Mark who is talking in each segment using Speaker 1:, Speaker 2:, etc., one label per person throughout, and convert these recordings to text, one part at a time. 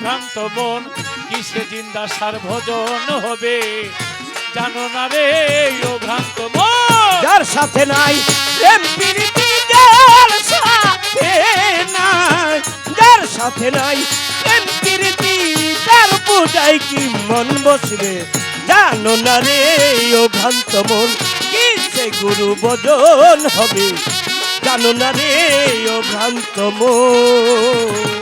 Speaker 1: ভ্রান্ত মন, কিসে জিন্দা সার ভজন হবে? জানো না রে, ও ভ্রান্ত মন।
Speaker 2: যার সাথে নাই প্রেম যার সাথে নাই। যার সাথে নাই প্রেম তার পূজায় কি মন বসবে? জানো না রে, ও ভ্রান্ত মন কি সে গুরু বদন হবে? জানো না রে, ও ভ্রান্ত মন।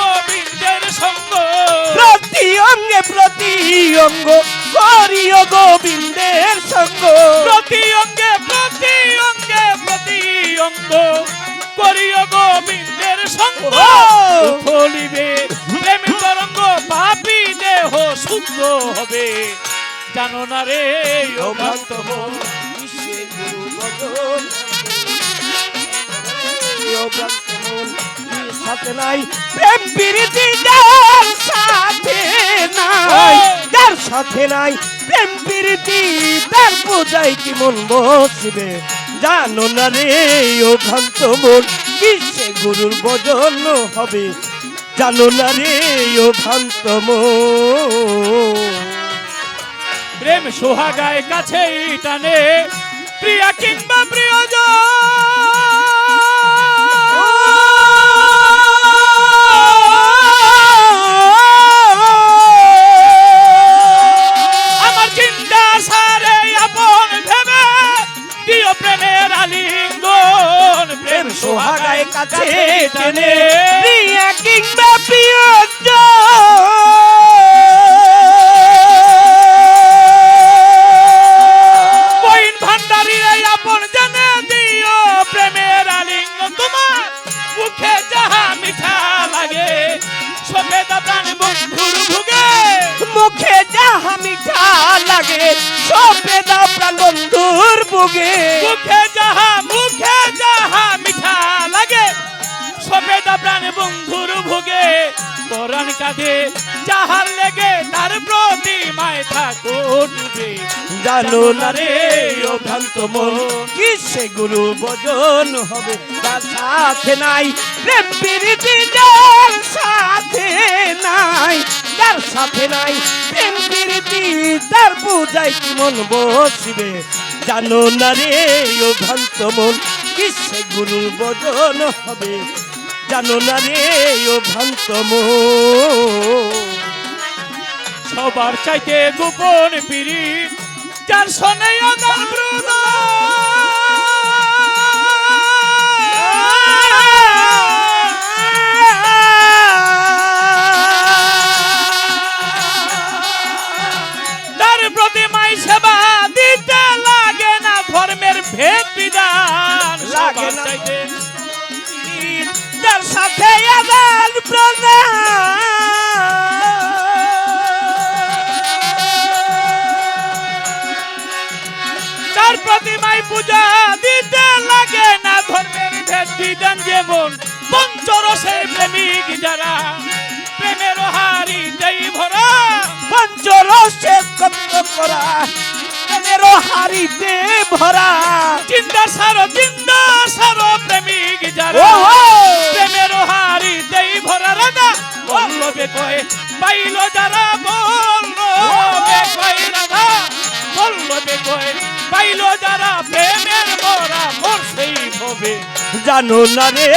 Speaker 1: গোবিন্দের সঙ্গ।
Speaker 2: প্রতি অঙ্গে প্রতি অঙ্গ করিও গোবিন্দের সঙ্গ।
Speaker 1: প্রতি অঙ্গে প্রতি অঙ্গে প্রতি অঙ্গ করিও গোবিন্দের সঙ্গ! ফলিবে প্রেম তরঙ্গ পাপি দেহ শুদ্ধ হবে। জানো না রে ও ভ্রান্ত মন
Speaker 2: সাথে নাই। প্রেম প্রীতি যার সাথে নাই। যার সাথে নাই প্রেম প্রীতি তার পূজায় কি মন বসবে? জানো না রে ও ভ্রান্ত মন সে গুরুর বদন হবে? জানো না রে ও ভ্রান্ত মন।
Speaker 1: প্রেম সোহাগায় কাছে টানে প্রিয়া কিংবা
Speaker 2: সোহাগায় কাছে টেনে। প্রিয়া কিংবা প্রিয়জন।
Speaker 1: লাগে
Speaker 2: সবে দাও প্রাণ বুগে
Speaker 1: মুখে যাহা মুখে যাহা মিঠা লাগে সফেদা প্রাণ বন্ধুর ভুগে। পরাণ কাঁধে যাহার লেগে তার প্রতিমায় থাকো ডুবে
Speaker 2: জানো না রে ও ভ্রান্ত মন কি সে গুরু বজন হবে? তার সাথে নাই প্রেম প্রীতি যার সাথে নাই। যার সাথে নাই প্রেম প্রীতি তার পূজায় কি মন বসবে? জানো না রে, ও ভ্রান্ত মন, কিসে গুরুর গুরু বজন হবে? জানো না রে, ও ভ্রান্ত
Speaker 1: সবার চাইতে গোপন পিড়ি, যার শোনে অদার ভেদ বিধান
Speaker 2: লাগে যার সাথে আদান
Speaker 1: তার প্রতিমায় পূজা দিতে লাগে না ধর্মের ভেদ বিধান যেমন পঞ্চরসের প্রেমিক যারা প্রেমের হারিতেই ভরা
Speaker 2: পঞ্চরসে কত
Speaker 1: সারো চিন্তা সারো প্রেমিক যারা! প্রেমের হারিতেই ভরা রাজা বল্লবে কয়ে পাইল যারা কয়ে রাধা কয়ে পাইল যারা প্রেমের মরা মোর সেই ভবে।
Speaker 2: জানো না রে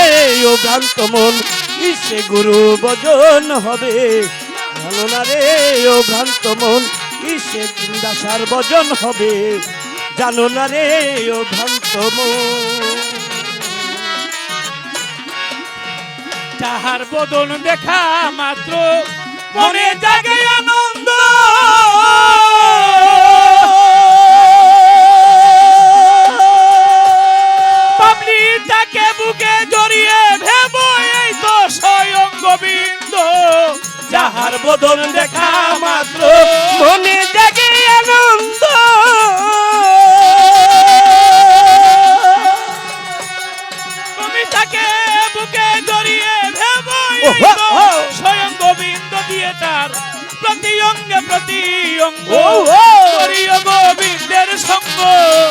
Speaker 2: ও ভ্রান্ত মন কিসে গুরু বজন হবে? জানো না রে ও ভ্রান্ত মন কিসে দাসার বজন হবে? জানো না রে, ও ভন্তম
Speaker 1: তাহার বদন দেখা মাত্র, মনে জাগে আনন্দ। বদল বুকে এই তো স্বয়ং যাহার দেখা মাত্র,
Speaker 2: মনে
Speaker 1: তাকে বুকে জড়িয়ে ভেব। স্বয়ং গোবিন্দ দিয়ে তার প্রতি অঙ্গে প্রতি অঙ্গ। করিও গোবিন্দের সঙ্গ।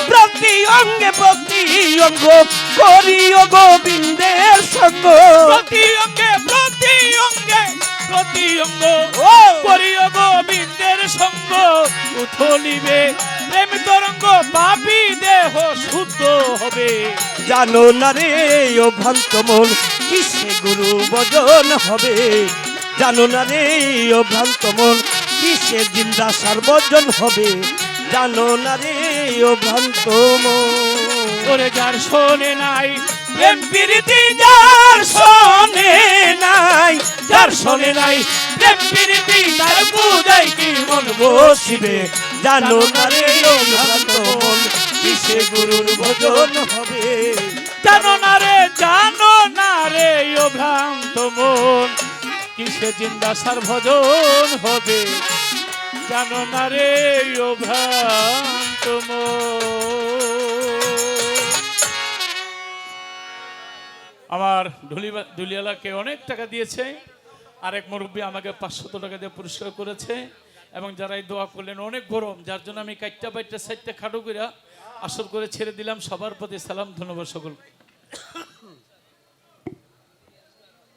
Speaker 2: প্রতি অঙ্গে প্রতি অঙ্গ। করিও গোবিন্দের সঙ্গ।
Speaker 1: প্রতি অঙ্গে প্রতি অঙ্গে প্রতি অঙ্গ। করিও গোবিন্দের সঙ্গ। উথলিবে প্রেম তরঙ্গ পাপি দেহ শুদ্ধ হবে।
Speaker 2: জানো না রে, ও ভ্রান্ত মন, কিসে গুরু বজন হবে? জানো না রে, ও ভ্রান্ত মন, কিসে জিন্দা সার্বজন হবে? জানো না রে, ও ভ্রান্ত মন।
Speaker 1: যার শোনে নাই, প্রেম প্রীতি
Speaker 2: যার শোনে নাই,
Speaker 1: যার শোনে নাই, প্রেম প্রীতি তার বুঝাই কি মন
Speaker 2: বসিবে? জানো না রে, ও ভ্রান্ত মন কিসে গুরুর ভজন হবে?
Speaker 1: জানো না রে, জানো না রে, ও ভ্রান্ত মন। কিসে জিন্দা সার্বজন হবে? জানো না রে, ও ভ্রান্ত আমার ঢুলিবা ঢুলিয়ালাকে অনেক টাকা দিয়েছে। আরেক মুরব্বী আমাকে পাঁচশত টাকা দিয়ে পুরস্কার করেছে। এবং যারা এই দোয়া করলেন, অনেক গরম। যার জন্য আমি কাইটটা বাইটটা সাইডটা খাটো করে আসর করে ছেড়ে দিলাম সবার প্রতি সালাম ধন্যবাদ সকল